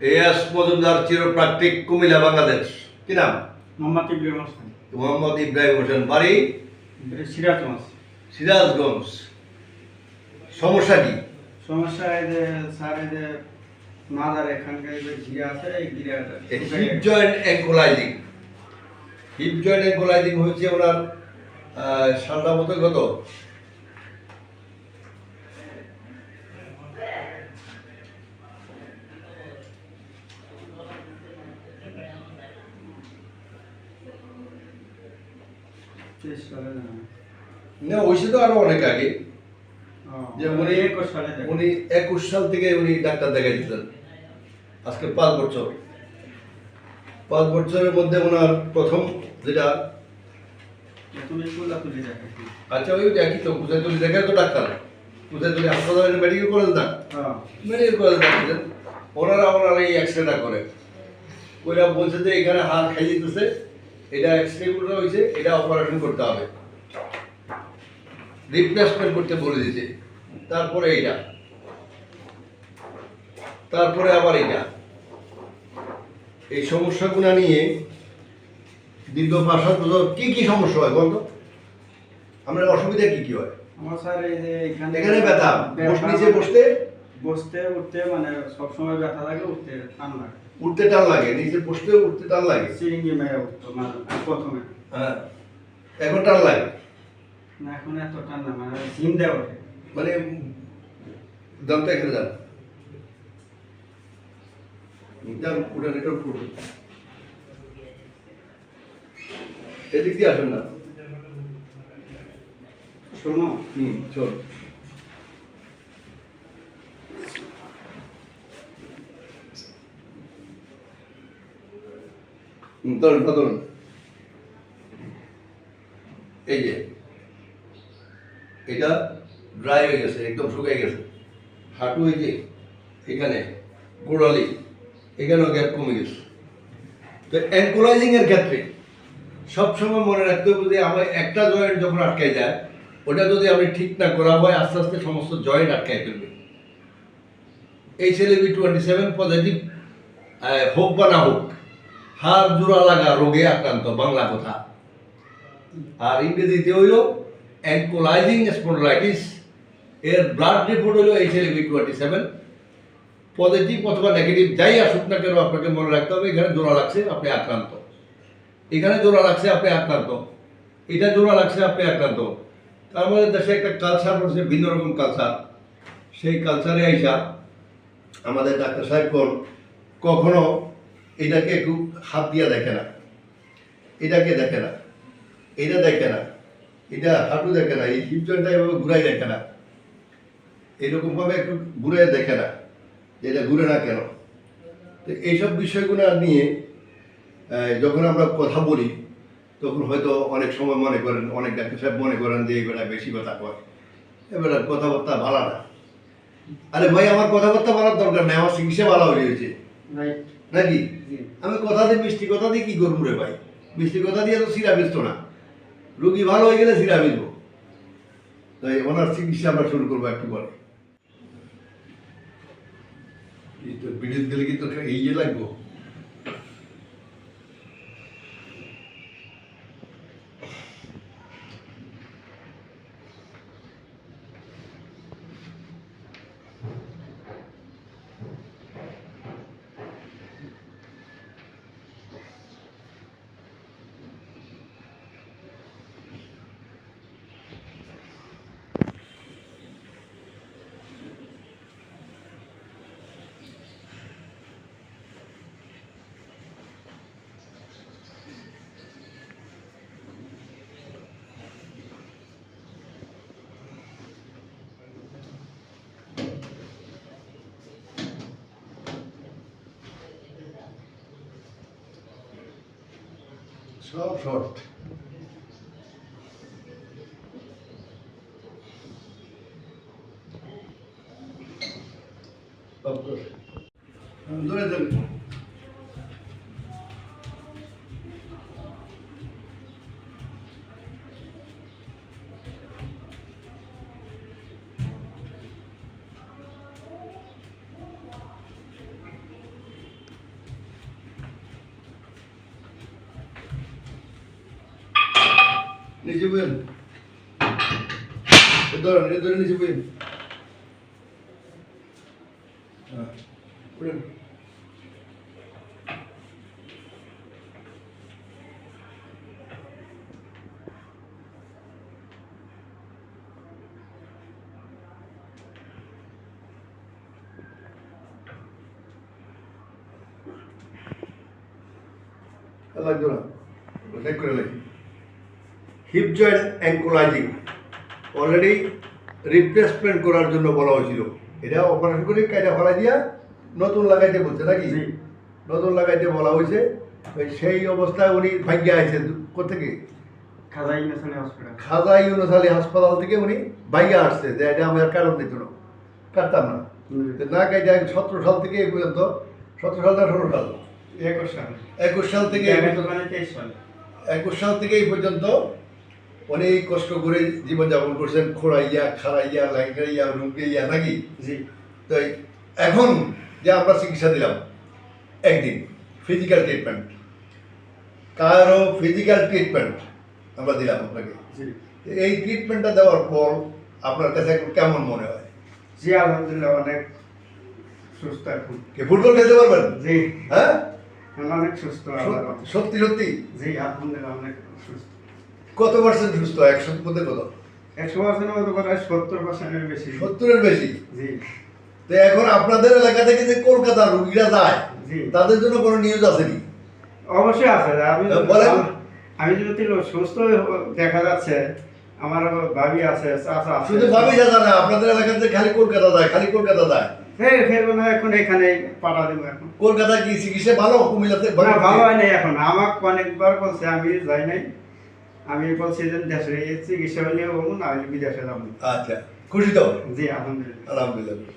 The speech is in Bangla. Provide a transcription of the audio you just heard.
এস মজুমদার চিরপ্রাকৃতিক কুমিল্লা বাংলাদেশ। কি নাম? মোহাম্মদ ইব্রাহিম হোসেন। মোহাম্মদ ইব্রাহিম হোসেন বাড়ি? সিরাজগঞ্জ। সিরাজগঞ্জ। সমস্যা কি? সমস্যা এই যে স্যার এই যে মাদার এখানকার যে ঘিরে আছে এই ঘিরেটা hip joint ankylosing hip joint ankylosing হয়েছে ওনার সালটা মতো কত? সালে না। না ওইসে তো আরও অনেক আগে। যে উনি একুশ সালে উনি একুশ সাল থেকে উনি ডাক্তার দেখাইছিলেন আজকে পাঁচ বছর। পাঁচ বছরের মধ্যে ওনার প্রথম যেটা। আচ্ছা ওই একই তো কোথায় তুলি দেখায় তো ডাক্তার। কোথায় তুলি হাসপাতালে মেডিকেল কলেজ না? মেডিকেল কলেজ ডাক্তার। ওনারা ওনারা এই এক্সরেটা করে। ওইরা বলছে যে এখানে হাড় খাই দিতেছে। এটা এক্সরে করে হয়েছে এটা অপারেশন করতে হবে। রিপ্লেসমেন্ট করতে বলে দিয়েছে। তারপরে এইটা। তারপরে আবার এইটা। এই সমস্যাগুলো নিয়ে দীর্ঘ পাঁচ সাত বছর কি কি সমস্যা হয় বলতো? আমরা অসুবিধা কি কি হয়? আমার স্যার এই যে এখানে এখানে ব্যথা। বস নিচে বসতে? বসতে উঠতে মানে সবসময় ব্যথা লাগে উঠতে টান লাগে। উঠতে টান লাগে নিচে বসতে উঠতে টান লাগে। সিরিঙ্গি মেরে উঠতো প্রথমে। হ্যাঁ এখন টান লাগে। না এখন এত টান না মানে জিম দেওয়া মানে দামটা এখানে যান যান ওটা রেকর্ড করুন এদিক দিয়ে আসেন না। শোনো। হুম চল। ধরুন ধরুন এই যে, এটা ড্রাই হয়ে গেছে, একদম শুকিয়ে গেছে। হাঁটু এই যে, এখানে, গোড়ালি, এখানেও গ্যাপ কমে গেছে। তো অ্যাঙ্কুলাইজিংয়ের ক্ষেত্রে, সবসময় মনে রাখতে হবে যে আমার একটা জয়েন্ট যখন আটকে যায়, ওটা যদি আপনি ঠিক না করা হয়, আস্তে আস্তে সমস্ত জয়েন্ট আটকায় ফেলবে। এই ছেলে বি টোয়েন্টি সেভেন পজিটিভ হোক বা না হোক হাড় জোড়া লাগা রোগে আক্রান্ত, বাংলা কথা। আর ইংরেজিতে হইল অ্যাঙ্কোলাইজিং স্পন্ডলাইটিস এর ব্লাড রিপোর্ট হলো H L twenty seven positive অথবা নেগেটিভ যাই আসুক না কেন, আপনাকে মনে রাখতে হবে, এখানে জোড়া লাগছে, আপনি আক্রান্ত। এখানে জোড়া লাগছে, আপনি আক্রান্ত। এটা জোড়া লাগছে, আপনি আক্রান্ত। তার মধ্যে দেশে একটা কালচার রয়েছে, ভিন্ন রকম কালচার সেই কালচারে আইসা আমাদের ডাক্তার সাহেব কখনো এটাকে একটু হাত দিয়ে দেখে না। এটাকে দেখে না। এটা দেখে না। এটা হাঁটু দেখে না। এই হিপ জয়েন্টটা এভাবে ঘুরাই দেখে না। এরকমভাবে একটু ঘুরে দেখে না যে এটা ঘুরে না কেন। তো এইসব বিষয়গুলো নিয়ে যখন আমরা কথা বলি, তখন হয়তো অনেক সময় মনে করেন, অনেক ডাক্তার সাহেব মনে করেন যে, এই বেলায় বেশি কথা কয়। এবার কথাবার্তা ভালো না। আরে ভাই, আমার কথাবার্তা বলার দরকার নেই। আমার চিকিৎসা ভালো হয়ে গেছে। রাইট নাকি? আমি কথা দিয়ে মিষ্টি কথা দিয়ে কি করব রে ভাই? মিষ্টি কথা দিয়ে তো সিরা বেচতো না। রুগী ভালো হয়ে গেলে সিরা বেচবো। তাই ওনার চিকিৎসা আমরা শুরু করব একটু পরে। এই তো বিদ্যুৎ গেলে কি তো এই যে লাগবো। সব শর্ট ধরে ধরে নিচে বইন এ ধরেন এ ধরে নিচে বইন হ্যাঁ উঠেন। আর লাগতো না চেক করে লাগি hip joint ankylosing. Already replacement করার জন্য বলা হয়েছিল। এটা অপারেশন করে কাইটা ফেলা দিয়া নতুন লাগাইতে বলছে নাকি? নতুন লাগাইতে বলা হয়েছে। ওই সেই অবস্থায় উনি ভাগ্যে আইছেন। কোথেকে খাজা ইউনুস আলী হাসপাতাল থেকে উনি ভাইয়া আসছে। যে এটা আমার কারণ দিত না। কাটতাম না। না কাইটা সতেরো সাল থেকে এই পর্যন্ত সতেরো সাল না ষোলো সাল? একুশ সালে। একুশ সাল থেকে মানে একুশ সাল থেকে এই পর্যন্ত অনেক কষ্ট করে জীবনযাপন করছেন খোড়াইয়া খাড়াইয়া লাইগাইয়া রুগাইয়া নাকি? জি। তো এখন যে আমরা চিকিৎসা দিলাম একদিন ফিজিক্যাল ট্রিটমেন্ট কারও ফিজিক্যাল ট্রিটমেন্ট আমরা দিলাম আপনাকে। এই ট্রিটমেন্টটা দেওয়ার পর আপনার কাছে এখন কেমন মনে হয়? জি আলহামদুলিল্লাহ অনেক সুস্থ এখন। কি ফুটবল খেলতে পারবেন? জি। হ্যাঁ? অনেক সুস্থ সত্যি সত্যি? জি আলহামদুলিল্লাহ অনেক সুস্থ। কত পার্সেন্ট সুস্থ একশো মধ্যে কত? একশো পার্সেন্টের মতো কথা সত্তর পার্সেন্টের বেশি। সত্তরের বেশি? জি। তো এখন আপনাদের এলাকা থেকে যে কলকাতা রুগীরা যায় জি। তাদের জন্য কোনো নিউজ আসেনি অবশ্যই আছে। আমি বলেন। আমি যদি সুস্থ দেখা যাচ্ছে আমার ভাবি আছে চাচা আছে। শুধু ভাবি যা না আপনাদের এলাকাতে খালি কলকাতা যায় খালি কলকাতা যায়। ফের ফেরবো না এখন এখানে পাঠা দেবো এখন। কলকাতা কি চিকিৎসা ভালো? কুমিল্লাতে ভালো হয় নাই এখন। আমাকে অনেকবার বলছে আমি যাই নাই। আমি বলছি যে দেশে চিকিৎসা হলে বলব না হলে বিদেশে যাব। আচ্ছা খুশি তো? জি আলহামদুলিল্লাহ। আলহামদুলিল্লাহ।